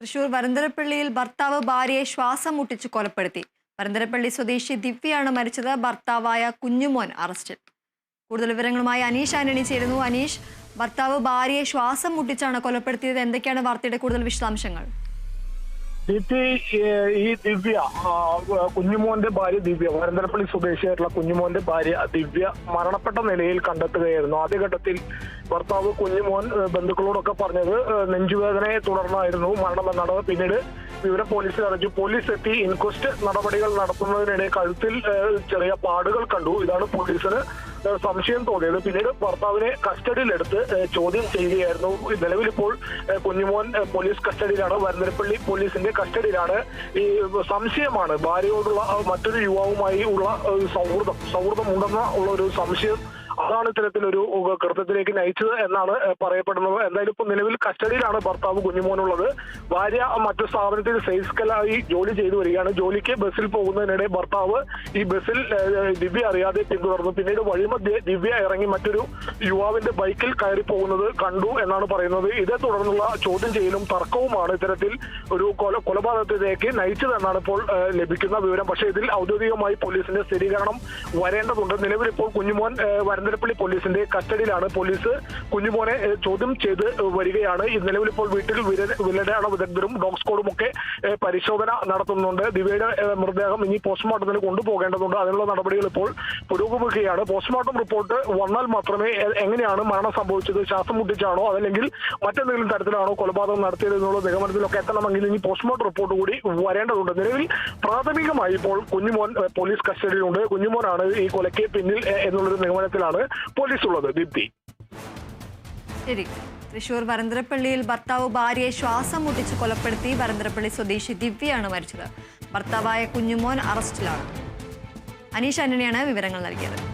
തൃശൂർ വരന്തരപ്പള്ളിയിൽ ഭർത്താവ് ഭാര്യയെ ശ്വാസം മുട്ടിച്ച് കൊലപ്പെടുത്തി. വരന്തരപ്പള്ളി സ്വദേശി ദിവ്യയാണ് മരിച്ചത്. ഭർത്താവായ കുഞ്ഞുമോൻ അറസ്റ്റിൽ. കൂടുതൽ വിവരങ്ങളുമായി അനീഷ് ആന്റണി ചേരുന്നു. അനീഷ് ഭർത്താവ് ഭാര്യയെ ശ്വാസം മുട്ടിച്ചാണ് കൊലപ്പെടുത്തിയത്. എന്തൊക്കെയാണ് വാർത്തയുടെ കൂടുതൽ വിശദാംശങ്ങൾ? ദീപ്തി ഈ ദിവ്യ കുഞ്ഞുമോന്റെ ഭാര്യ ദിവ്യ. വരന്തരപ്പള്ളി സ്വദേശിയായിട്ടുള്ള കുഞ്ഞുമോന്റെ ഭാര്യ ദിവ്യ മരണപ്പെട്ട നിലയിൽ കണ്ടെത്തുകയായിരുന്നു. ആദ്യഘട്ടത്തിൽ ഭർത്താവ് കുഞ്ഞുമോൻ ബന്ധുക്കളോടൊക്കെ പറഞ്ഞത് നെഞ്ചുവേദനയെ തുടർന്നായിരുന്നു മരണമെന്നാണ് പിന്നീട് വിവരം പോലീസിൽ അറിയിച്ചു. പോലീസ് എത്തി ഇൻക്വസ്റ്റ് നടപടികൾ നടത്തുന്നതിനിടെ കഴുത്തിൽ ചെറിയ പാടുകൾ കണ്ടു. ഇതാണ് പോലീസിന് സംശയം തോന്നിയത്. പിന്നീട് ഭർത്താവിനെ കസ്റ്റഡിയിലെടുത്ത് ചോദ്യം ചെയ്യുകയായിരുന്നു. നിലവിലിപ്പോൾ കുഞ്ഞുമോൻ പോലീസ് കസ്റ്റഡിയിലാണ്. വരന്തരപ്പള്ളി പോലീസിന്റെ കസ്റ്റഡിയിലാണ്. ഈ സംശയമാണ്. ഭാര്യയോടുള്ള മറ്റൊരു യുവാവുമായി ഉള്ള സൗഹൃദം സൗഹൃദം ഉണ്ടെന്ന ഉള്ള ഒരു സംശയം അതാണ് ഇത്തരത്തിലൊരു കൃത്യത്തിലേക്ക് നയിച്ചത് എന്നാണ് പറയപ്പെടുന്നത്. എന്തായാലും ഇപ്പൊ നിലവിൽ കസ്റ്റഡിയിലാണ് ഭർത്താവ് കുഞ്ഞുമോനുള്ളത്. ഭാര്യ മറ്റു സ്ഥാപനത്തിൽ സെയിൽസ്കലായി ജോലി ചെയ്തു വരികയാണ്. ജോലിക്ക് ബസ്സിൽ പോകുന്നതിനിടെ ഭർത്താവ് ഈ ബസ്സിൽ ദിവ്യ അറിയാതെ പിന്തുടർന്നു. പിന്നീട് വഴിമധ്യ ദിവ്യ ഇറങ്ങി മറ്റൊരു യുവാവിന്റെ ബൈക്കിൽ കയറി പോകുന്നത് കണ്ടു എന്നാണ് പറയുന്നത്. ഇതേ തുടർന്നുള്ള ചോദ്യം ചെയ്യലും തർക്കവുമാണ് ഇത്തരത്തിൽ ഒരു കൊല കൊലപാതകത്തിലേക്ക് നയിച്ചതെന്നാണ് ഇപ്പോൾ ലഭിക്കുന്ന വിവരം. പക്ഷേ ഇതിൽ ഔദ്യോഗികമായി പോലീസിന്റെ സ്ഥിരീകരണം വരേണ്ടതുണ്ട്. നിലവിൽ ഇപ്പോൾ കുഞ്ഞുമോൻ ഏഹ് വരന്തരപ്പള്ളി പോലീസിന്റെ കസ്റ്റഡിയിലാണ് പോലീസ് കുഞ്ഞുമോനെ ചോദ്യം ചെയ്ത് വരികയാണ്. ഇപ്പോൾ വീട്ടിൽ വിലടയാള വിദഗ്ധരും ഡോഗ് സ്ക്വാഡും ഒക്കെ പരിശോധന നടത്തുന്നുണ്ട്. ദിവ്യയുടെ മൃതദേഹം ഇനി പോസ്റ്റ്മോർട്ടത്തിന് കൊണ്ടുപോകേണ്ടതുണ്ട്. അതിനുള്ള നടപടികൾ ഇപ്പോൾ പുരോഗമിക്കുകയാണ്. പോസ്റ്റ്മോർട്ടം റിപ്പോർട്ട് വന്നാൽ മാത്രമേ എങ്ങനെയാണ് മരണം സംഭവിച്ചത്? ശ്വാസം മുട്ടിച്ചാണോ? അതല്ലെങ്കിൽ മറ്റെന്തെങ്കിലും തരത്തിലാണോ കൊലപാതകം നടത്തിയത് എന്നുള്ള നിഗമനത്തിലൊക്കെ എത്തണമെങ്കിൽ ഇനി പോസ്റ്റ്മോർട്ടം റിപ്പോർട്ട് കൂടി വരേണ്ടതുണ്ട്. നിലവിൽ പ്രാഥമികമായി ഇപ്പോൾ കുഞ്ഞുമോൻ പോലീസ് കസ്റ്റഡിയിലുണ്ട്. കുഞ്ഞുമോനാണ് ഈ കൊലയ്ക്ക് പിന്നിൽ എന്നുള്ളൊരു നിഗമനത്തിലാണ്. പോലീസ് ഉള്ളത് ദീപ്തി ശരി. തൃശൂർ വരന്തരപ്പള്ളിയിൽ ഭർത്താവ് ഭാര്യയെ ശ്വാസം മുട്ടിച്ച് കൊലപ്പെടുത്തി വരന്തരപ്പള്ളി സ്വദേശി ദിവ്യയാണ് മരിച്ചത്. ഭർത്താവായ കുഞ്ഞുമോൻ അറസ്റ്റിലാണ്. അനീഷ് ആന്റണിയാണ് വിവരങ്ങൾ നൽകിയത്.